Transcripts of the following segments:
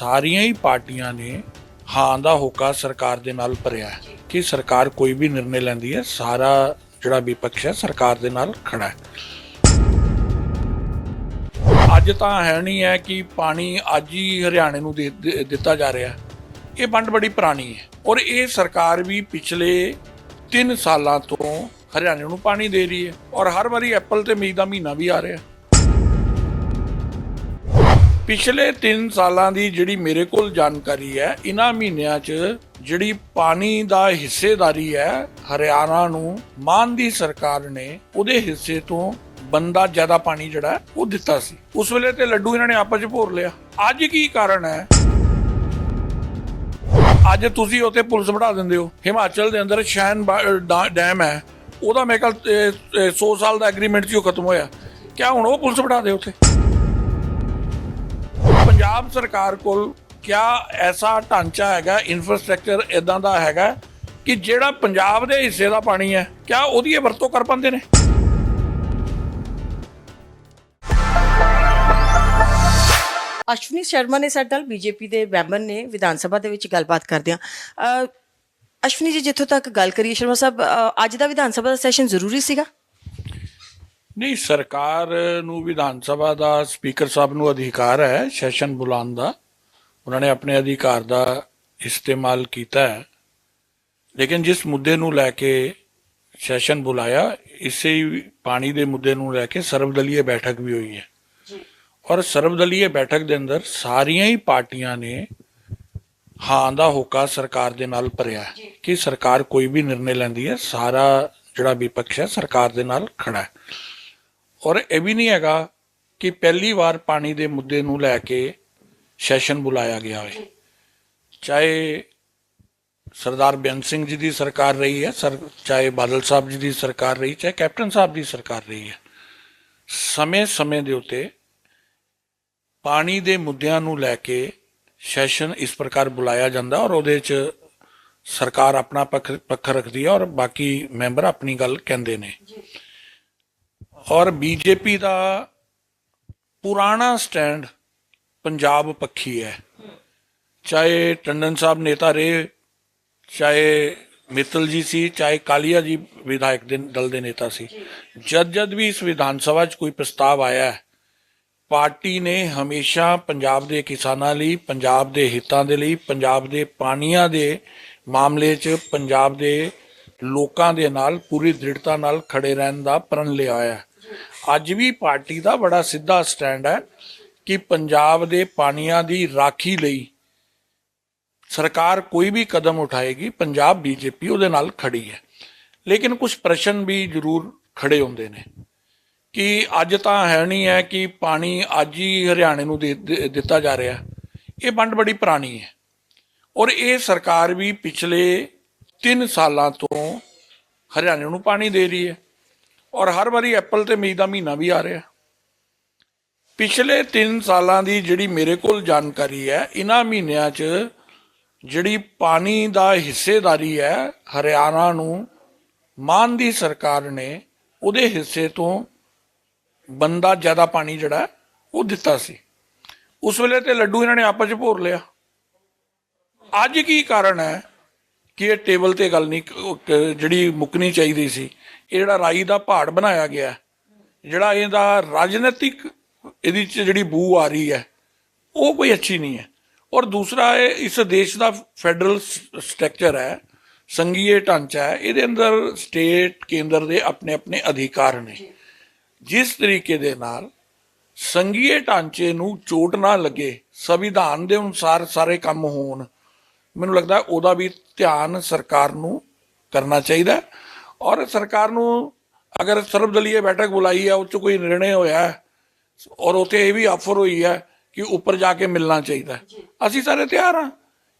ਸਾਰੀਆਂ ਹੀ ਪਾਰਟੀਆਂ ਨੇ ਹਾਂ ਦਾ ਹੋਕਾ ਸਰਕਾਰ ਦੇ ਨਾਲ ਭਰਿਆ ਹੈ ਕਿ ਸਰਕਾਰ ਕੋਈ ਵੀ ਨਿਰਣੇ ਲੈਂਦੀ ਹੈ, ਸਾਰਾ ਜਿਹੜਾ ਵਿਪਕਸ਼ ਹੈ, ਸਰਕਾਰ ਦੇ ਨਾਲ ਖੜਾ ਹੈ। ਅੱਜ ਤਾਂ ਹੈ ਨਹੀਂ ਹੈ ਕਿ ਪਾਣੀ ਅੱਜ ਹੀ ਹਰਿਆਣੇ ਨੂੰ ਦੇ- ਦੇ- ਦਿੱਤਾ ਜਾ ਰਿਹਾ। ਹੈ ਇਹ ਵੰਡ ਬੜੀ ਪੁਰਾਣੀ ਹੈ ਔਰ ਇਹ ਸਰਕਾਰ ਵੀ ਪਿਛਲੇ 3 ਸਾਲਾਂ ਤੋਂ ਹਰਿਆਣੇ ਨੂੰ ਪਾਣੀ ਦੇ ਰਹੀ ਹੈ ਔਰ ਹਰ ਵਾਰੀ ਅਪ੍ਰੈਲ ਤੇ ਮਈ ਦਾ ਮਹੀਨਾ ਵੀ ਆ ਰਿਹਾ। ਪਿਛਲੇ 3 ਸਾਲਾਂ ਦੀ ਜਿਹੜੀ ਮੇਰੇ ਕੋਲ ਜਾਣਕਾਰੀ ਹੈ ਇਹਨਾਂ ਮਹੀਨਿਆਂ 'ਚ ਜਿਹੜੀ ਪਾਣੀ ਦਾ ਹਿੱਸੇਦਾਰੀ ਹੈ, ਹਰਿਆਣਾ ਨੂੰ, ਮਾਨ ਦੀ ਸਰਕਾਰ ਨੇ ਉਹਦੇ ਹਿੱਸੇ ਤੋਂ ਬੰਦਾ ਜ਼ਿਆਦਾ ਪਾਣੀ ਜਿਹੜਾ, ਉਹ ਦਿੱਤਾ ਸੀ। ਉਸ ਵੇਲੇ ਤੇ ਲੱਡੂ ਇਹਨਾਂ ਨੇ ਆਪਸ 'ਚ ਭੋਰ ਲਿਆ। ਅੱਜ ਕੀ ਕਾਰਨ ਹੈ? ਅੱਜ ਤੁਸੀਂ ਉੱਥੇ ਪੁਲਿਸ ਬਣਾ ਦਿੰਦੇ ਹੋ। ਹਿਮਾਚਲ ਦੇ ਅੰਦਰ ਸ਼ੈਨ ਡੈਮ ਹੈ। ਉਹਦਾ ਮੇਰੇ ਖਿਆਲ 100 ਸਾਲ ਦਾ ਐਗਰੀਮੈਂਟ ਸੀ, ਉਹ ਖਤਮ ਹੋਇਆ। ਕਿਆ ਹੁਣ ਉਹ ਪੁਲਿਸ ਬਣਾ ਦੇ ਉੱਥੇ? ਪੰਜਾਬ ਸਰਕਾਰ ਕੋਲ ਕਿਆ ਐਸਾ ਢਾਂਚਾ ਹੈਗਾ ਇਨਫਰਾਸਟ੍ਰਕਚਰ ਇਦਾਂ ਦਾ ਹੈਗਾ ਕਿ ਜਿਹੜਾ ਪੰਜਾਬ ਦੇ ਹਿੱਸੇ ਦਾ ਪਾਣੀ ਹੈ, ਕਿਆ ਉਹਦੀ ਇਹ ਵਰਤੋਂ ਕਰ ਪਾਉਂਦੇ ਨੇ? ਅਸ਼ਵਨੀ ਸ਼ਰਮਾ ਨੇ ਸਾਡੇ ਨਾਲ ਬੀਜੇਪੀ ਦੇ ਮੈਂਬਰ ਨੇ ਵਿਧਾਨ ਸਭਾ ਦੇ ਵਿੱਚ ਗੱਲਬਾਤ ਕਰਦੇ ਆ ਅਸ਼ਵਨੀ ਜੀ, ਜਿੱਥੋਂ ਤੱਕ ਗੱਲ ਕਰੀਏ, ਸ਼ਰਮਾ ਸਾਹਿਬ ਅੱਜ ਦਾ ਵਿਧਾਨ ਸਭਾ ਦਾ ਸੈਸ਼ਨ ਜ਼ਰੂਰੀ ਸੀਗਾ? ਨਹੀਂ ਸਰਕਾਰ ਨੂੰ ਵਿਧਾਨ ਸਭਾ ਦਾ ਸਪੀਕਰ ਸਾਹਿਬ ਨੂੰ ਅਧਿਕਾਰ ਹੈ ਸੈਸ਼ਨ ਬੁਲਾਉਣ ਦਾ। ਉਹਨਾਂ ਨੇ ਆਪਣੇ ਅਧਿਕਾਰ ਦਾ ਇਸਤੇਮਾਲ ਕੀਤਾ ਹੈ। ਲੇਕਿਨ ਜਿਸ ਮੁੱਦੇ ਨੂੰ ਲੈ ਕੇ ਸੈਸ਼ਨ ਬੁਲਾਇਆ ਇਸੇ ਹੀ ਪਾਣੀ ਦੇ ਮੁੱਦੇ ਨੂੰ ਲੈ ਕੇ ਸਰਵਦਲੀय ਬੈਠਕ ਵੀ ਹੋਈ ਹੈ। ਔਰ ਸਰਵਦਲੀय ਬੈਠਕ ਦੇ ਅੰਦਰ ਸਾਰੀਆਂ ਹੀ ਪਾਰਟੀਆਂ ਨੇ ਹਾਂ ਦਾ ਹੋਕਾ ਸਰਕਾਰ ਦੇ ਨਾਲ ਭਰਿਆ ਹੈ ਕਿ ਸਰਕਾਰ ਕੋਈ ਵੀ ਨਿਰਣੇ ਲੈਂਦੀ ਹੈ ਸਾਰਾ ਜਿਹੜਾ ਵਿਪਕਸ਼ ਹੈ ਸਰਕਾਰ ਦੇ ਨਾਲ ਖੜਾ ਹੈ। ਔਰ ਇਹ ਵੀ ਨਹੀਂ ਹੈਗਾ ਕਿ ਪਹਿਲੀ ਵਾਰ ਪਾਣੀ ਦੇ ਮੁੱਦੇ ਨੂੰ ਲੈ ਕੇ ਸੈਸ਼ਨ ਬੁਲਾਇਆ ਗਿਆ ਹੋਵੇ। ਚਾਹੇ ਸਰਦਾਰ ਬੇਅੰਤ ਸਿੰਘ ਜੀ ਦੀ ਸਰਕਾਰ ਰਹੀ ਹੈ, ਸਰ, ਚਾਹੇ ਬਾਦਲ ਸਾਹਿਬ ਜੀ ਦੀ ਸਰਕਾਰ ਰਹੀ, ਚਾਹੇ ਕੈਪਟਨ ਸਾਹਿਬ ਦੀ ਸਰਕਾਰ ਰਹੀ ਹੈ। ਸਮੇਂ-ਸਮੇਂ ਦੇ ਉੱਤੇ ਪਾਣੀ ਦੇ ਮੁੱਦਿਆਂ ਨੂੰ ਲੈ ਕੇ ਸੈਸ਼ਨ ਇਸ ਪ੍ਰਕਾਰ ਬੁਲਾਇਆ ਜਾਂਦਾ ਔਰ ਉਹਦੇ 'ਚ ਸਰਕਾਰ ਆਪਣਾ ਪੱਖ ਪੱਖ ਰੱਖਦੀ ਹੈ ਔਰ ਬਾਕੀ ਮੈਂਬਰ ਆਪਣੀ ਗੱਲ ਕਹਿੰਦੇ ਨੇ। ਔਰ ਬੀਜੇਪੀ ਦਾ ਪੁਰਾਣਾ ਸਟੈਂਡ ਪੰਜਾਬ ਪੱਖੀ ਹੈ। ਚਾਹੇ ਟੰਡਨ ਸਾਹਿਬ ਨੇਤਾ ਰਹੇ, ਚਾਹੇ ਮਿੱਤਲ ਜੀ ਸੀ, ਚਾਹੇ ਕਾਲੀਆ ਜੀ ਵਿਧਾਇਕ ਦੇ ਦਲ ਦੇ ਨੇਤਾ ਸੀ। ਜਦ ਜਦ ਵੀ ਇਸ ਵਿਧਾਨ ਸਭਾ 'ਚ ਕੋਈ ਪ੍ਰਸਤਾਵ ਆਇਆ ਹੈ, ਪਾਰਟੀ ਨੇ ਹਮੇਸ਼ਾ ਪੰਜਾਬ ਦੇ ਕਿਸਾਨਾਂ ਲਈ, ਪੰਜਾਬ ਦੇ ਹਿੱਤਾਂ ਦੇ ਲਈ, ਪੰਜਾਬ ਦੇ ਪਾਣੀਆਂ ਦੇ ਮਾਮਲੇ 'ਚ ਪੰਜਾਬ ਦੇ ਲੋਕਾਂ ਦੇ ਨਾਲ ਪੂਰੀ ਦ੍ਰਿੜਤਾ ਨਾਲ ਖੜੇ ਰਹਿਣ ਦਾ ਪ੍ਰਣ ਲਿਆ ਹੈ। ਅੱਜ ਵੀ ਪਾਰਟੀ ਦਾ ਬੜਾ ਸਿੱਧਾ ਸਟੈਂਡ ਹੈ ਕਿ ਪੰਜਾਬ ਦੇ ਪਾਣੀਆਂ ਦੀ ਰਾਖੀ ਲਈ ਸਰਕਾਰ ਕੋਈ ਵੀ ਕਦਮ ਉਠਾਏਗੀ, ਪੰਜਾਬ ਬੀਜੇਪੀ ਉਹਦੇ ਨਾਲ ਖੜੀ ਹੈ। ਲੇਕਿਨ ਕੁਝ ਪ੍ਰਸ਼ਨ ਵੀ ਜ਼ਰੂਰ ਖੜੇ ਹੁੰਦੇ ਨੇ ਕਿ ਅੱਜ ਤਾਂ ਹੈ ਨਹੀਂ ਹੈ ਕਿ ਪਾਣੀ ਅੱਜ ਹੀ ਹਰਿਆਣੇ ਨੂੰ ਦੇ- ਦਿੱਤਾ ਜਾ ਰਿਹਾ। ਇਹ ਵੰਡ ਬੜੀ ਪੁਰਾਣੀ ਹੈ। ਔਰ ਇਹ ਸਰਕਾਰ ਵੀ ਪਿਛਲੇ 3 ਸਾਲਾਂ ਤੋਂ ਹਰਿਆਣੇ ਨੂੰ ਪਾਣੀ ਦੇ ਰਹੀ ਹੈ। ਔਰ ਹਰ ਵਾਰੀ ਅਪ੍ਰੈਲ ਤੇ ਮਈ ਦਾ ਮਹੀਨਾ ਵੀ ਆ ਰਿਹਾ। ਪਿਛਲੇ 3 ਸਾਲਾਂ ਦੀ ਜਿਹੜੀ ਮੇਰੇ ਕੋਲ ਜਾਣਕਾਰੀ ਹੈ ਇਹਨਾਂ ਮਹੀਨਿਆਂ 'ਚ ਜਿਹੜੀ ਪਾਣੀ ਦਾ ਹਿੱਸੇਦਾਰੀ ਹੈ, ਹਰਿਆਣਾ ਨੂੰ ਮਾਨ ਦੀ ਸਰਕਾਰ ਨੇ ਉਹਦੇ ਹਿੱਸੇ ਤੋਂ ਬੰਦਾ ਜ਼ਿਆਦਾ ਪਾਣੀ ਜਿਹੜਾ ਉਹ ਦਿੱਤਾ ਸੀ। ਉਸ ਵੇਲੇ ਤੇ ਲੱਡੂ ਇਹਨਾਂ ਨੇ ਆਪਸ 'ਚ ਭੋਰ ਲਿਆ। ਅੱਜ ਕੀ ਕਾਰਨ ਹੈ? ਕਿ ਇਹ ਟੇਬਲ ਤੇ ਗੱਲ ਨਹੀਂ ਜਿਹੜੀ ਮੁੱਕਣੀ ਚਾਹੀਦੀ ਸੀ, ਇਹ ਜਿਹੜਾ ਰਾਈ ਦਾ ਪਹਾੜ ਬਣਾਇਆ ਗਿਆ ਜਿਹੜਾ ਇਹਦਾ ਰਾਜਨੀਤਿਕ, ਇਹਦੀ 'ਚ ਜਿਹੜੀ ਬੂ ਆ ਰਹੀ ਹੈ, ਉਹ ਕੋਈ ਅੱਛੀ ਨਹੀਂ ਹੈ। ਔਰ ਦੂਸਰਾ ਇਹ, ਇਸ ਦੇਸ਼ ਦਾ ਫੈਡਰਲ ਸਟਰਕਚਰ ਹੈ, ਸੰਘੀਏ ਢਾਂਚਾ ਹੈ, ਇਹਦੇ ਅੰਦਰ ਸਟੇਟ ਕੇਂਦਰ ਦੇ ਆਪਣੇ ਆਪਣੇ ਅਧਿਕਾਰ ਨੇ। ਜਿਸ ਤਰੀਕੇ ਦੇ ਨਾਲ ਸੰਘੀਏ ਢਾਂਚੇ ਨੂੰ ਚੋਟ ਨਾ ਲੱਗੇ, ਸੰਵਿਧਾਨ ਦੇ ਅਨੁਸਾਰ ਸਾਰੇ ਕੰਮ ਹੋਣ ਮੈਨੂੰ ਲੱਗਦਾ ਉਹਦਾ ਵੀ ਧਿਆਨ ਸਰਕਾਰ ਨੂੰ ਕਰਨਾ ਚਾਹੀਦਾ। ਔਰ ਸਰਕਾਰ ਨੂੰ ਅਗਰ ਸਰਬਦਲੀय ਬੈਠਕ ਬੁਲਾਈ ਹੈ ਉਹ 'ਚ ਕੋਈ ਨਿਰਣੇ ਹੋਇਆ ਹੈ ਔਰ ਉਥੇ ਇਹ ਵੀ ਆਫਰ ਹੋਈ ਹੈ ਕਿ ਉੱਪਰ ਜਾ ਕੇ ਮਿਲਣਾ ਚਾਹੀਦਾ। ਅਸੀਂ ਸਾਰੇ ਤਿਆਰ ਹਾਂ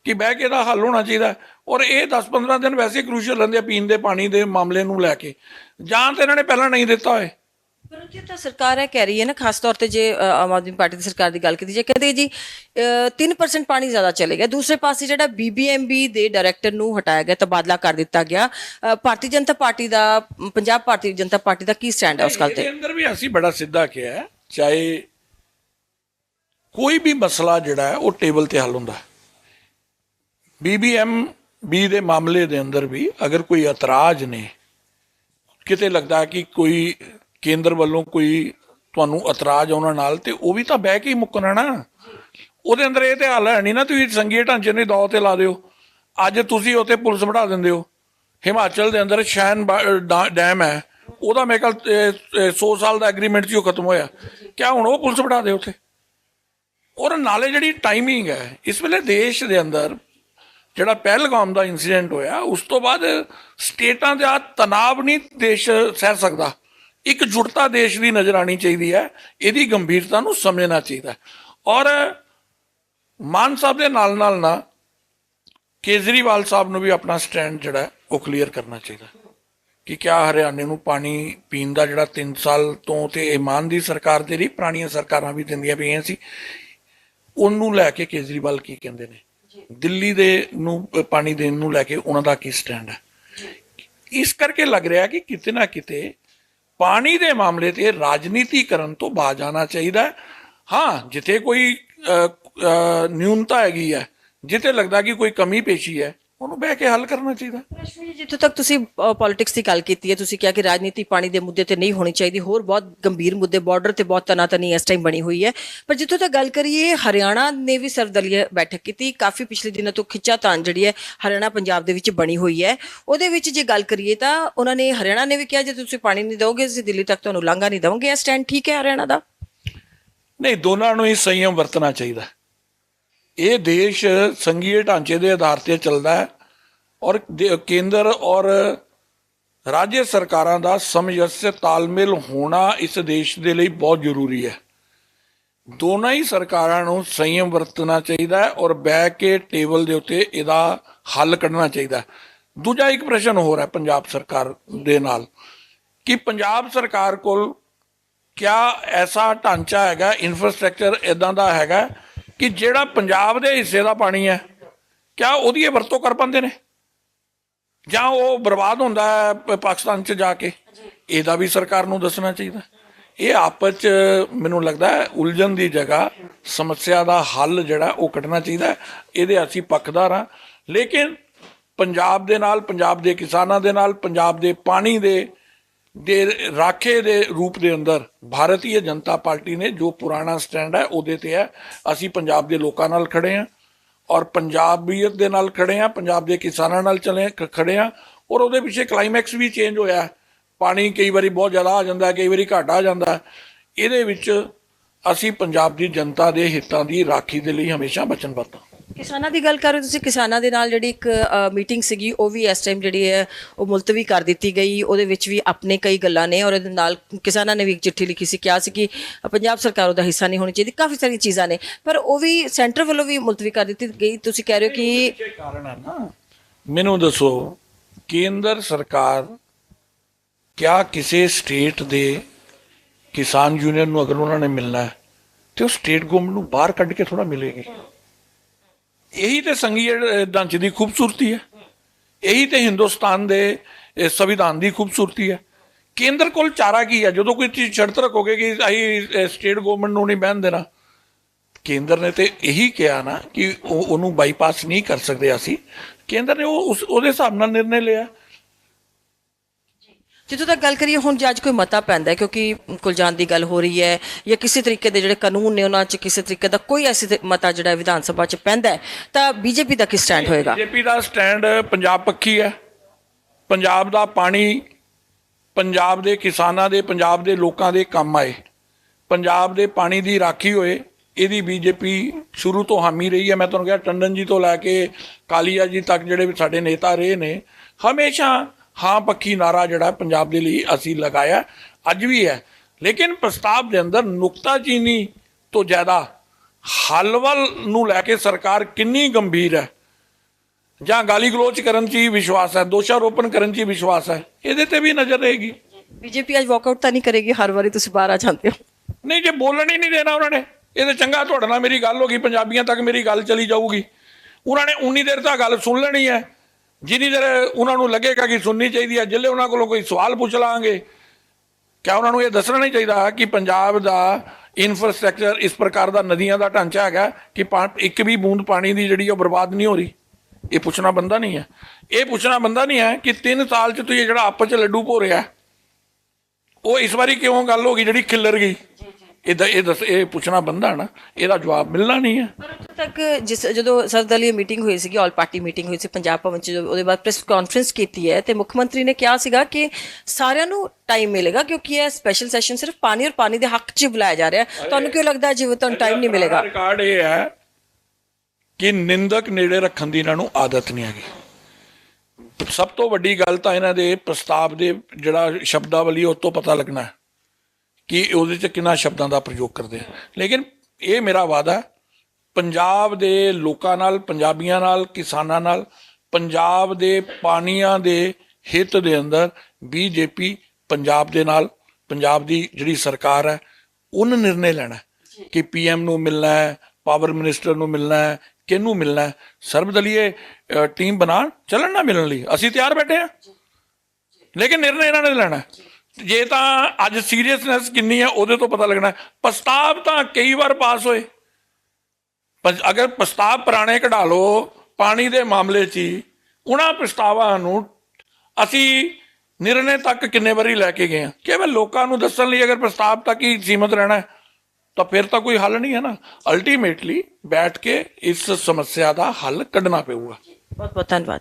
ਕਿ ਬਹਿ ਕੇ ਇਹਦਾ ਹੱਲ ਹੋਣਾ ਚਾਹੀਦਾ। ਔਰ ਇਹ 10-15 ਦਿਨ ਵੈਸੇ ਕ੍ਰੂਸ਼ੀਅਲ ਰਹਿੰਦੇ ਆ ਪੀਣ ਦੇ ਪਾਣੀ ਦੇ ਮਾਮਲੇ ਨੂੰ ਲੈ ਕੇ ਜਾਂ ਤਾਂ ਇਹਨਾਂ ਨੇ ਪਹਿਲਾਂ ਨਹੀਂ ਦਿੱਤਾ ਹੋਏ ਪਰ ਉੱਥੇ ਤਾਂ ਸਰਕਾਰ ਇਹ ਕਹਿ ਰਹੀ ਹੈ ਨਾ ਖਾਸ ਤੌਰ ਤੇ ਜੇ ਅ, ਆਮ ਆਦਮੀ ਪਾਰਟੀ ਦੀ ਸਰਕਾਰ ਦੀ ਗੱਲ ਕੀਤੀ ਜੇ ਕਹਿੰਦੇ ਜੀ ਅ, 3% ਪਾਣੀ ਜ਼ਿਆਦਾ ਚਲੇਗਾ ਦੂਸਰੇ ਪਾਸੇ ਜਿਹੜਾ ਬੀਬੀਐਮਬੀ ਦੇ ਡਾਇਰੈਕਟਰ ਨੂੰ ਹਟਾਇਆ ਗਿਆ ਤਬਾਦਲਾ ਕਰ ਦਿੱਤਾ ਗਿਆ। ਅ, ਭਾਰਤੀ ਜਨਤਾ ਪਾਰਟੀ ਦਾ ਪੰਜਾਬ ਭਾਰਤੀ ਜਨਤਾ ਪਾਰਟੀ ਦਾ ਕੀ ਸਟੈਂਡ ਹੈ ਉਸ ਗੱਲ ਤੇ? ਇਹਦੇ ਅੰਦਰ ਵੀ ਅਸੀਂ ਬੜਾ ਸਿੱਧਾ ਕਿਹਾ ਹੈ, ਚਾਹੇ ਕੋਈ ਵੀ ਮਸਲਾ ਜਿਹੜਾ ਹੈ ਉਹ ਟੇਬਲ ਤੇ ਹੱਲ ਹੁੰਦਾ ਹੈ। ਬੀਬੀਐਮ ਬੀ ਦੇ ਮਾਮਲੇ ਦੇ ਅੰਦਰ ਵੀ ਅਗਰ ਕੋਈ ਇਤਰਾਜ਼ ਨੇ ਕਿਤੇ ਲੱਗਦਾ ਕਿ ਕੋਈ ਕੇਂਦਰ ਵੱਲੋਂ ਕੋਈ ਤੁਹਾਨੂੰ ਇਤਰਾਜ਼ ਉਹਨਾਂ ਨਾਲ ਤੇ ਉਹ ਵੀ ਤਾਂ ਬਹਿ ਕੇ ਹੀ ਮੁੱਕਣਾ ਨਾ। ਉਹਦੇ ਅੰਦਰ ਇਹ ਤੇ ਹੱਲ ਹੈ ਨਹੀਂ ਨਾ, ਤੁਸੀਂ ਸੰਘੀਏ ਢਾਂਚੇ ਨੇ ਦੌ ਤੇ ਲਾ ਦਿਓ। ਅੱਜ ਤੁਸੀਂ ਉੱਥੇ ਪੁਲਿਸ ਬਿਠਾ ਦਿੰਦੇ ਹੋ। ਹਿਮਾਚਲ ਦੇ ਅੰਦਰ ਸ਼ੈਨ ਡੈਮ ਹੈ। ਉਹਦਾ ਮੇਰੇ ਖਿਆਲ 100 ਸਾਲ ਦਾ ਐਗਰੀਮੈਂਟ ਸੀ, ਉਹ ਖਤਮ ਹੋਇਆ। ਕਿਆ ਹੁਣ ਉਹ ਪੁਲਿਸ ਬਿਠਾ ਦੇ ਉੱਥੇ? ਔਰ ਨਾਲੇ ਜਿਹੜੀ ਟਾਈਮਿੰਗ ਹੈ, ਇਸ ਵੇਲੇ ਦੇਸ਼ ਦੇ ਅੰਦਰ ਜਿਹੜਾ ਪਹਿਲਗਾਮ ਦਾ ਇਨਸੀਡੈਂਟ ਹੋਇਆ, ਉਸ ਤੋਂ ਬਾਅਦ ਸਟੇਟਾਂ ਦਾ ਤਣਾਅ ਨਹੀਂ ਦੇਸ਼ ਸਹਿ ਸਕਦਾ। ਇੱਕ ਜੁੜਤਾ ਦੇਸ਼ ਦੀ ਨਜ਼ਰ ਆਣੀ ਚਾਹੀਦੀ ਹੈ ਇਹਦੀ ਗੰਭੀਰਤਾ ਨੂੰ ਸਮਝਣਾ ਚਾਹੀਦਾ। ਔਰ ਮਾਨ ਸਾਹਿਬ ਦੇ ਨਾਲ ਨਾਲ ਨਾ ਕੇਜਰੀਵਾਲ ਸਾਹਿਬ ਨੂੰ ਵੀ ਆਪਣਾ ਸਟੈਂਡ ਜਿਹੜਾ ਉਹ ਕਲੀਅਰ ਕਰਨਾ ਚਾਹੀਦਾ। ਕਿ ਕਿਆ ਹਰਿਆਣੇ ਨੂੰ ਪਾਣੀ ਪੀਣ ਦਾ ਜਿਹੜਾ 3 ਸਾਲ ਤੋਂ ਤੇ ਇਹ ਮਾਨ ਦੀ ਸਰਕਾਰ ਦੇ ਰਹੀ ਪੁਰਾਣੀਆਂ ਸਰਕਾਰਾਂ ਵੀ ਦਿੰਦੀਆਂ ਪਈਆਂ ਸੀ ਉਹਨੂੰ ਲੈ ਕੇ ਕੇਜਰੀਵਾਲ ਕੀ ਕਹਿੰਦੇ ਨੇ ਦਿੱਲੀ ਦੇ ਨੂੰ ਪਾਣੀ ਦੇਣ ਨੂੰ ਲੈ ਕੇ ਉਹਨਾਂ ਦਾ ਕੀ ਸਟੈਂਡ ਹੈ ਇਸ ਕਰਕੇ ਲੱਗ ਰਿਹਾ ਕਿ ਕਿਤੇ ਨਾ ਕਿਤੇ ਪਾਣੀ ਦੇ ਮਾਮਲੇ ਤੇ ਰਾਜਨੀਤੀ ਕਰਨ ਤੋਂ ਬਾਜ ਆਣਾ ਚਾਹੀਦਾ ਹੈ। ਹਾਂ, ਜਿੱਥੇ ਕੋਈ ਨਿਊਨਤਾ ਹੈਗੀ ਹੈ, ਜਿੱਥੇ ਲੱਗਦਾ ਕਿ ਕੋਈ ਕਮੀ ਪੇਸ਼ੀ ਹੈ ਉਹਨੂੰ ਬਹਿ ਕੇ ਹੱਲ ਕਰਨਾ ਚਾਹੀਦਾ। ਰਸ਼ਮੀ ਜੀ, ਜਿੱਥੋਂ ਤੱਕ ਤੁਸੀਂ ਪੋਲਿਟਿਕਸ ਦੀ ਗੱਲ ਕੀਤੀ ਹੈ ਤੁਸੀਂ ਕਿਹਾ ਕਿ ਰਾਜਨੀਤੀ ਪਾਣੀ ਦੇ ਮੁੱਦੇ ਤੇ ਨਹੀਂ ਹੋਣੀ ਚਾਹੀਦੀ ਹੋਰ ਬਹੁਤ ਗੰਭੀਰ ਮੁੱਦੇ ਬਾਰਡਰ ਤੇ ਬਹੁਤ ਤਨਾਤਨੀ ਇਸ ਟਾਈਮ ਬਣੀ ਹੋਈ ਹੈ। ਪਰ ਜਿੱਥੋਂ ਤੱਕ ਗੱਲ ਕਰੀਏ ਹਰਿਆਣਾ ਨੇ ਵੀ ਸਰਦਲੀय ਬੈਠਕ ਕੀਤੀ ਕਾਫੀ ਪਿਛਲੇ ਦਿਨਾਂ ਤੋਂ ਖਿੱਚਾਤਾਨ ਜਿਹੜੀ ਹੈ ਹਰਿਆਣਾ ਪੰਜਾਬ ਦੇ ਵਿੱਚ ਬਣੀ ਹੋਈ ਹੈ। ਉਹਦੇ ਵਿੱਚ ਜੇ ਗੱਲ ਕਰੀਏ ਤਾਂ ਉਹਨਾਂ ਨੇ ਹਰਿਆਣਾ ਨੇ ਵੀ ਕਿਹਾ ਜੇ ਤੁਸੀਂ ਪਾਣੀ ਨਹੀਂ ਦਿਓਗੇ ਅਸੀਂ ਦਿੱਲੀ ਤੱਕ ਤੁਹਾਨੂੰ ਲਾਂਘਾ ਨਹੀਂ ਦੇਵਾਂਗੇ ਇਹ ਸਟੈਂਡ ਠੀਕ ਹੈ ਹਰਿਆਣਾ ਦਾ? ਨਹੀਂ ਦੋਨਾਂ ਨੂੰ ਹੀ ਸੰਯਮ ਵਰਤਣਾ ਚਾਹੀਦਾ। ਇਹ ਦੇਸ਼ ਸੰਘੀਏ ਢਾਂਚੇ ਦੇ ਆਧਾਰ ਤੇ ਚੱਲਦਾ ਹੈ ਔਰ ਕੇਂਦਰ ਔਰ ਰਾਜ ਸਰਕਾਰਾਂ ਦਾ ਸਮਝਸ ਤਾਲਮੇਲ ਹੋਣਾ ਇਸ ਦੇਸ਼ ਦੇ ਲਈ ਬਹੁਤ ਜ਼ਰੂਰੀ ਹੈ। ਦੋਨਾਂ ਹੀ ਸਰਕਾਰਾਂ ਨੂੰ ਸੰਯਮ ਵਰਤਣਾ ਚਾਹੀਦਾ ਹੈ ਔਰ ਬਹਿ ਕੇ ਟੇਬਲ ਦੇ ਉੱਤੇ ਇਹਦਾ ਹੱਲ ਕੱਢਣਾ ਚਾਹੀਦਾ ਦੂਜਾ ਇੱਕ ਪ੍ਰਸ਼ਨ ਹੋਰ ਹੈ ਪੰਜਾਬ ਸਰਕਾਰ ਦੇ ਨਾਲ ਕਿ ਪੰਜਾਬ ਸਰਕਾਰ ਕੋਲ ਕਿਆ ਐਸਾ ਢਾਂਚਾ ਹੈਗਾ ਇਨਫਰਾਸਟ੍ਰਕਚਰ ਇਦਾਂ ਦਾ ਹੈਗਾ ਕਿ ਜਿਹੜਾ ਪੰਜਾਬ ਦੇ ਹਿੱਸੇ ਦਾ ਪਾਣੀ ਹੈ ਕਿਆ ਉਹਦੀ ਇਹ ਵਰਤੋਂ ਕਰ ਪਾਉਂਦੇ ਨੇ? ਜਾਂ ਉਹ ਬਰਬਾਦ ਹੁੰਦਾ ਹੈ ਪਾਕਿਸਤਾਨ 'ਚ ਜਾ ਕੇ? ਇਹਦਾ ਵੀ ਸਰਕਾਰ ਨੂੰ ਦੱਸਣਾ ਚਾਹੀਦਾ। ਇਹ ਆਪਸ 'ਚ ਮੈਨੂੰ ਲੱਗਦਾ ਹੈ ਉਲਝਣ ਦੀ ਜਗ੍ਹਾ ਸਮੱਸਿਆ ਦਾ ਹੱਲ ਜਿਹੜਾ ਉਹ ਕੱਢਣਾ ਚਾਹੀਦਾ। ਇਹਦੇ ਅਸੀਂ ਪੱਖਦਾਰ ਹਾਂ। ਲੇਕਿਨ ਪੰਜਾਬ ਦੇ ਨਾਲ ਪੰਜਾਬ ਦੇ ਕਿਸਾਨਾਂ ਦੇ ਨਾਲ ਪੰਜਾਬ ਦੇ ਪਾਣੀ ਦੇ ਦੇ ਰਾਖੇ ਦੇ ਰੂਪ ਦੇ ਅੰਦਰ ਭਾਰਤੀ ਜਨਤਾ ਪਾਰਟੀ ਨੇ ਜੋ ਪੁਰਾਣਾ ਸਟੈਂਡ ਹੈ ਉਹਦੇ ਤੇ ਹੈ। ਅਸੀਂ ਪੰਜਾਬ ਦੇ ਲੋਕਾਂ ਨਾਲ ਖੜੇ ਹਾਂ ਔਰ ਪੰਜਾਬੀਅਤ ਦੇ ਨਾਲ ਖੜੇ ਹਾਂ, ਪੰਜਾਬ ਦੇ ਕਿਸਾਨਾਂ ਨਾਲ ਚਲੇ ਖ- ਖੜੇ ਹਾਂ ਔਰ ਉਹਦੇ ਪਿੱਛੇ ਕਲਾਈਮੈਕਸ ਵੀ ਚੇਂਜ ਹੋਇਆ ਪਾਣੀ ਕਈ ਵਾਰੀ ਬਹੁਤ ਜ਼ਿਆਦਾ ਆ ਜਾਂਦਾ ਕਈ ਵਾਰੀ ਘੱਟ ਆ ਜਾਂਦਾ ਇਹਦੇ ਵਿੱਚ ਅਸੀਂ ਪੰਜਾਬ ਦੀ ਜਨਤਾ ਦੇ ਹਿੱਤਾਂ ਦੀ ਰਾਖੀ ਦੇ ਲਈ ਹਮੇਸ਼ਾ ਵਚਨਬੱਧ ਹਾਂ। ਕਿਸਾਨਾਂ ਦੀ ਗੱਲ ਕਰ ਰਹੇ ਹੋ ਤੁਸੀਂ ਕਿਸਾਨਾਂ ਦੇ ਨਾਲ ਜਿਹੜੀ ਇੱਕ ਮੀਟਿੰਗ ਸੀਗੀ, ਉਹ ਵੀ ਇਸ ਟਾਈਮ ਜਿਹੜੀ ਹੈ, ਉਹ ਮੁਲਤਵੀ ਕਰ ਦਿੱਤੀ ਗਈ। ਉਹਦੇ ਵਿੱਚ ਵੀ ਆਪਣੇ ਕਈ ਗੱਲਾਂ ਨੇ ਔਰ ਇਹਦੇ ਨਾਲ ਕਿਸਾਨਾਂ ਨੇ ਵੀ ਇੱਕ ਚਿੱਠੀ ਲਿਖੀ ਸੀ, ਕਿਹਾ ਸੀ ਕਿ ਪੰਜਾਬ ਸਰਕਾਰ ਉਹਦਾ ਹਿੱਸਾ ਨਹੀਂ ਹੋਣੀ ਚਾਹੀਦੀ, ਕਾਫੀ ਸਾਰੀਆਂ ਚੀਜ਼ਾਂ ਨੇ। ਪਰ ਉਹ ਵੀ ਸੈਂਟਰ ਵੱਲੋਂ ਵੀ ਮੁਲਤਵੀ ਕਰ ਦਿੱਤੀ ਗਈ। ਤੁਸੀਂ ਕਹਿ ਰਹੇ ਹੋ ਕਿ ਕਾਰਨ ਹੈ ਨਾ। ਮੈਨੂੰ ਦੱਸੋ, ਕੇਂਦਰ ਸਰਕਾਰ ਕਿਆ ਕਿਸੇ ਸਟੇਟ ਦੇ ਕਿਸਾਨ ਯੂਨੀਅਨ ਨੂੰ ਅਗਰ ਉਹਨਾਂ ਨੇ ਮਿਲਣਾ ਹੈ, ਤੇ ਉਹ ਸਟੇਟ ਗਵਰਨਮੈਂਟ ਨੂੰ ਬਾਹਰ ਕੱਢ ਕੇ ਥੋੜਾ ਮਿਲੇਗੀ? ਇਹੀ ਤੇ ਸੰਘੀ ਅਹ, ਢਾਂਚੇ ਦੀ ਖੂਬਸੂਰਤੀ ਹੈ। ਇਹੀ ਤੇ ਹਿੰਦੁਸਤਾਨ ਦੇ ਸੰਵਿਧਾਨ ਦੀ ਖੂਬਸੂਰਤੀ ਹੈ। ਕੇਂਦਰ ਕੋਲ ਚਾਰਾ ਕੀ ਹੈ? ਜਦੋਂ ਕੋਈ ਚੀਜ਼ ਸ਼ਰਤ ਰੱਖੋਗੇ ਕਿ ਅਸੀਂ ਸਟੇਟ ਗਵਰਨਮੈਂਟ ਨੂੰ ਨਹੀਂ ਬਹਿਣ ਦੇਣਾ। ਕੇਂਦਰ ਨੇ ਤੇ ਇਹੀ ਕਿਹਾ ਨਾ ਕਿ ਉਹ ਉਹਨੂੰ ਬਾਈਪਾਸ ਨਹੀਂ ਕਰ ਸਕਦੇ ਅਸੀਂ। ਕੇਂਦਰ ਨੇ ਉਹ ਉਸ ਉਹਦੇ ਹਿਸਾਬ ਨਾਲ ਨਿਰਣੇ ਲਿਆ। ਜਿੱਥੋਂ ਤੱਕ ਗੱਲ ਕਰੀਏ ਹੁਣ ਜੇ ਅੱਜ ਕੋਈ ਮਤਾ ਪੈਂਦਾ ਕਿਉਂਕਿ ਕੁਲਜਾਨ ਦੀ ਗੱਲ ਹੋ ਰਹੀ ਹੈ ਜਾਂ ਕਿਸੇ ਤਰੀਕੇ ਦੇ ਜਿਹੜੇ ਕਾਨੂੰਨ ਨੇ ਉਹਨਾਂ 'ਚ ਕਿਸੇ ਤਰੀਕੇ ਦਾ ਕੋਈ ਐਸੀ ਮਤਾ ਜਿਹੜਾ ਵਿਧਾਨ ਸਭਾ 'ਚ ਪੈਂਦਾ ਤਾਂ ਬੀਜੇਪੀ ਦਾ ਕੀ ਸਟੈਂਡ ਹੋਏਗਾ? ਬੀਜੇਪੀ ਦਾ ਸਟੈਂਡ ਪੰਜਾਬ ਪੱਖੀ ਹੈ। ਪੰਜਾਬ ਦਾ ਪਾਣੀ ਪੰਜਾਬ ਦੇ ਕਿਸਾਨਾਂ ਦੇ ਪੰਜਾਬ ਦੇ ਲੋਕਾਂ ਦੇ ਕੰਮ ਆਏ। ਪੰਜਾਬ ਦੇ ਪਾਣੀ ਦੀ ਰਾਖੀ ਹੋਏ ਇਹਦੀ ਬੀਜੇਪੀ ਸ਼ੁਰੂ ਤੋਂ ਹਾਮੀ ਰਹੀ ਹੈ। ਮੈਂ ਤੁਹਾਨੂੰ ਕਿਹਾ ਟੰਡਨ ਜੀ ਤੋਂ ਲੈ ਕੇ ਕਾਲੀਆ ਜੀ ਤੱਕ ਜਿਹੜੇ ਵੀ ਸਾਡੇ ਨੇਤਾ ਰਹੇ ਨੇ ਹਮੇਸ਼ਾ ਹਾਂ ਪੱਖੀ ਨਾਰਾ ਜਿਹੜਾ ਪੰਜਾਬ ਦੇ ਲਈ ਅਸੀਂ ਲਗਾਇਆ ਅੱਜ ਵੀ ਹੈ। ਲੇਕਿਨ ਪ੍ਰਸਤਾਵ ਦੇ ਅੰਦਰ ਨੁਕਤਾਚੀਨੀ ਤੋਂ ਜ਼ਿਆਦਾ ਹੱਲ ਵੱਲ ਨੂੰ ਲੈ ਕੇ ਸਰਕਾਰ ਕਿੰਨੀ ਗੰਭੀਰ ਹੈ। ਜਾਂ ਗਾਲੀ ਗਲੋਚ ਕਰਨ 'ਚ ਹੀ ਵਿਸ਼ਵਾਸ ਹੈ ਦੋਸ਼ਾਰੋਪਣ ਕਰਨ 'ਚ ਹੀ ਵਿਸ਼ਵਾਸ ਹੈ ਇਹਦੇ ਤੇ ਵੀ ਨਜ਼ਰ ਰਹੇਗੀ। ਬੀਜੇਪੀ ਅੱਜ ਵਾਕਆਊਟ ਤਾਂ ਨਹੀਂ ਕਰੇਗੀ ਹਰ ਵਾਰੀ ਤੁਸੀਂ ਬਾਹਰ ਆ ਜਾਂਦੇ ਹੋ। ਨਹੀਂ ਜੇ ਬੋਲਣ ਹੀ ਨਹੀਂ ਦੇਣਾ ਉਹਨਾਂ ਨੇ ਇਹ ਤਾਂ ਚੰਗਾ ਤੁਹਾਡੇ ਨਾਲ ਮੇਰੀ ਗੱਲ ਹੋ ਗਈ ਪੰਜਾਬੀਆਂ ਤੱਕ ਮੇਰੀ ਗੱਲ ਚਲੀ ਜਾਊਗੀ। ਉਹਨਾਂ ਨੇ ਉਨੀ ਦੇਰ ਤੱਕ ਗੱਲ ਸੁਣ ਲੈਣੀ ਹੈ ਜਿੰਨੀ ਦੇਰ ਉਹਨਾਂ ਨੂੰ ਲੱਗੇਗਾ ਕਿ ਸੁਣਨੀ ਚਾਹੀਦੀ ਹੈ ਜਿੱਲੇ ਉਹਨਾਂ ਕੋਲੋਂ ਕੋਈ ਸਵਾਲ ਪੁੱਛ ਲਾਂਗੇ, ਕਿਆ ਉਹਨਾਂ ਨੂੰ ਇਹ ਦੱਸਣਾ ਨਹੀਂ ਚਾਹੀਦਾ ਕਿ ਪੰਜਾਬ ਦਾ ਇਨਫਰਾਸਟ੍ਰਕਚਰ ਇਸ ਪ੍ਰਕਾਰ ਦਾ ਨਦੀਆਂ ਦਾ ਢਾਂਚਾ ਹੈਗਾ ਕਿ ਪਾ- ਇੱਕ ਵੀ ਬੂੰਦ ਪਾਣੀ ਦੀ ਜਿਹੜੀ ਉਹ ਬਰਬਾਦ ਨਹੀਂ ਹੋ ਰਹੀ। ਇਹ ਪੁੱਛਣਾ ਬੰਦਾ ਨਹੀਂ ਹੈ। ਇਹ ਪੁੱਛਣਾ ਬੰਦਾ ਨਹੀਂ ਹੈ ਕਿ 3 ਸਾਲ ਚ ਤੁਸੀਂ ਜਿਹੜਾ ਆਪਸ ਚ ਲੱਡੂ ਭੋ ਰਿਹਾ ਉਹ ਇਸ ਵਾਰੀ ਕਿਉਂ ਗੱਲ ਹੋ ਗਈ ਜਿਹੜੀ ਖਿੱਲਰ ਗਈ? ਇਹਦਾ ਇਹ ਦੱਸ ਇਹ ਪੁੱਛਣਾ ਬੰਦਾ ਨਾ ਇਹਦਾ ਜਵਾਬ ਮਿਲਣਾ ਨਹੀਂ ਹੈ। ਪਰ ਉੱਥੇ ਤੱਕ ਜਿਸ ਜਦੋਂ ਸਰਦਲੀ ਮੀਟਿੰਗ ਹੋਈ ਸੀਗੀ ਆਲ ਪਾਰਟੀ ਮੀਟਿੰਗ ਹੋਈ ਸੀ ਪੰਜਾਬ ਭਵਨ ਚ ਉਹਦੇ ਬਾਅਦ ਪ੍ਰੈਸ ਕਾਨਫਰੰਸ ਕੀਤੀ ਹੈ ਤੇ ਮੁੱਖ ਮੰਤਰੀ ਨੇ ਕਿਹਾ ਸੀਗਾ ਕਿ ਸਾਰਿਆਂ ਨੂੰ ਟਾਈਮ ਮਿਲੇਗਾ ਕਿਉਂਕਿ ਇਹ ਸਪੈਸ਼ਲ ਸੈਸ਼ਨ ਸਿਰਫ ਪਾਣੀ ਔਰ ਪਾਣੀ ਦੇ ਹੱਕ 'ਚ ਬੁਲਾਇਆ ਜਾ ਰਿਹਾ ਤੁਹਾਨੂੰ ਕਿਉਂ ਲੱਗਦਾ ਜਿਵੇਂ ਤੁਹਾਨੂੰ ਟਾਈਮ ਨਹੀਂ ਮਿਲੇਗਾ? ਰਿਕਾਰਡ ਇਹ ਹੈ ਕਿ ਨਿੰਦਕ ਨੇੜੇ ਰੱਖਣ ਦੀ ਇਹਨਾਂ ਨੂੰ ਆਦਤ ਨਹੀਂ ਹੈਗੀ। ਸਭ ਤੋਂ ਵੱਡੀ ਗੱਲ ਤਾਂ ਇਹਨਾਂ ਦੇ ਪ੍ਰਸਤਾਵ ਦੇ ਜਿਹੜਾ ਸ਼ਬਦਾਵਲੀ ਉਹ ਤੋਂ ਪਤਾ ਲੱਗਣਾ ਹੈ। ਕਿ ਉਹਦੇ ਚ ਕਿੰਨਾ ਸ਼ਬਦਾਂ ਦਾ ਪ੍ਰਯੋਗ ਕਰਦੇ ਆ। ਲੇਕਿਨ ਇਹ ਮੇਰਾ ਵਾਅਦਾ ਪੰਜਾਬ ਦੇ ਲੋਕਾਂ ਨਾਲ, ਪੰਜਾਬੀਆਂ ਨਾਲ, ਕਿਸਾਨਾਂ ਨਾਲ, ਪੰਜਾਬ ਦੇ ਪਾਣੀਆਂ ਦੇ ਹਿੱਤ ਦੇ ਅੰਦਰ ਬੀਜੇਪੀ ਪੰਜਾਬ ਦੇ ਨਾਲ, ਪੰਜਾਬ ਦੀ ਜਿਹੜੀ ਸਰਕਾਰ ਹੈ, ਉਹਨ ਨਿਰਣੇ ਲੈਣਾ ਹੈ ਕਿ ਪੀਐਮ ਨੂੰ ਮਿਲਣਾ ਹੈ, ਪਾਵਰ ਮਿਨਿਸਟਰ ਨੂੰ ਮਿਲਣਾ ਹੈ, ਕਿਹਨੂੰ ਮਿਲਣਾ ਹੈ। ਸਰਬਦਲੀਏ ਟੀਮ ਬਣਾ ਚੱਲਣ ਨਾ ਮਿਲਣ ਲਈ। ਅਸੀਂ ਤਿਆਰ ਬੈਠੇ ਹਾਂ। ਲੇਕਿਨ ਨਿਰਣੇ ਇਹਨਾਂ ਨੇ ਲੈਣਾ ਜੇ ਤਾਂ ਅੱਜ ਸੀਰੀਅਸਨੈਸ ਕਿੰਨੀ ਹੈ, ਉਹਦੇ ਤੋਂ ਪਤਾ ਲੱਗਣਾ ਪ੍ਰਸਤਾਵ ਤਾਂ ਕਈ ਵਾਰ ਪਾਸ ਹੋਏ। ਪਰ ਅਗਰ ਪ੍ਰਸਤਾਵ ਪੁਰਾਣੇ ਕਢਾ ਲਓ, ਪਾਣੀ ਦੇ ਮਾਮਲੇ 'ਚ ਹੀ, ਉਹਨਾਂ ਪ੍ਰਸਤਾਵਾਂ ਨੂੰ ਅਸੀਂ ਨਿਰਣੇ ਤੱਕ ਕਿੰਨੇ ਵਾਰੀ ਲੈ ਕੇ ਗਏ ਹਾਂ। ਕੇਵਲ ਲੋਕਾਂ ਨੂੰ ਦੱਸਣ ਲਈ ਅਗਰ ਪ੍ਰਸਤਾਵ ਤੱਕ ਹੀ ਸੀਮਤ ਰਹਿਣਾ ਤਾਂ ਫਿਰ ਤਾਂ ਕੋਈ ਹੱਲ ਨਹੀਂ ਹੈ ਨਾ। ਅਲਟੀਮੇਟਲੀ ਬੈਠ ਕੇ ਇਸ ਸਮੱਸਿਆ ਦਾ ਹੱਲ ਕੱਢਣਾ ਪਊਗਾ। ਬਹੁਤ ਬਹੁਤ ਧੰਨਵਾਦ।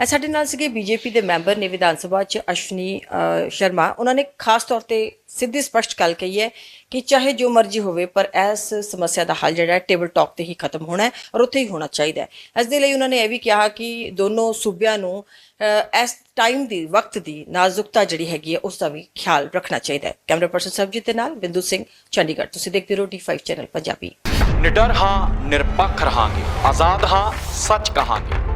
ਇਹ ਸਾਡੇ ਨਾਲ ਸੀਗੇ ਬੀਜੇਪੀ ਦੇ ਮੈਂਬਰ ਨੇ ਵਿਧਾਨ ਸਭਾ ਚ ਅਸ਼ਵਨੀ ਸ਼ਰਮਾ। ਉਹਨਾਂ ਨੇ ਖਾਸ ਤੌਰ ਤੇ ਸਿੱਧੀ ਸਪਸ਼ਟ ਗੱਲ ਕਹੀ ਹੈ ਕਿ ਚਾਹੇ ਜੋ ਮਰਜ਼ੀ ਹੋਵੇ, ਪਰ ਇਸ ਸਮੱਸਿਆ ਦਾ ਹੱਲ ਜਿਹੜਾ ਟੇਬਲ ਟਾਕ ਤੇ ਹੀ ਖਤਮ ਹੋਣਾ ਹੈ ਔਰ ਉੱਥੇ ਹੀ ਹੋਣਾ ਚਾਹੀਦਾ ਹੈ। ਇਸ ਦੇ ਲਈ ਉਹਨਾਂ ਨੇ ਇਹ ਵੀ ਕਿਹਾ ਕਿ ਦੋਨੋਂ ਸੂਬਿਆਂ ਨੂੰ ਇਸ ਟਾਈਮ ਦੀ, ਵਕਤ ਦੀ ਨਾਜ਼ੁਕਤਾ ਜਿਹੜੀ ਹੈਗੀ ਹੈ, ਉਸ ਦਾ ਵੀ ਖਿਆਲ ਰੱਖਣਾ ਚਾਹੀਦਾ ਹੈ। ਕੈਮਰਾ ਪਰਸਨ ਸਰਬਜੀਤ ਦੇ ਨਾਲ ਬਿੰਦੂ ਸਿੰਘ, ਚੰਡੀਗੜ੍ਹ। ਤੁਸੀਂ ਦੇਖਦੇ ਰਹੋ ਟੀ5 ਚੈਨਲ ਪੰਜਾਬੀ। ਨਿਡਰ ਹਾਂ, ਨਿਰਪੱਖ ਰਹਾਂਗੇ। ਆਜ਼ਾਦ ਹਾਂ, ਸੱਚ ਕਹਾਂਗੇ।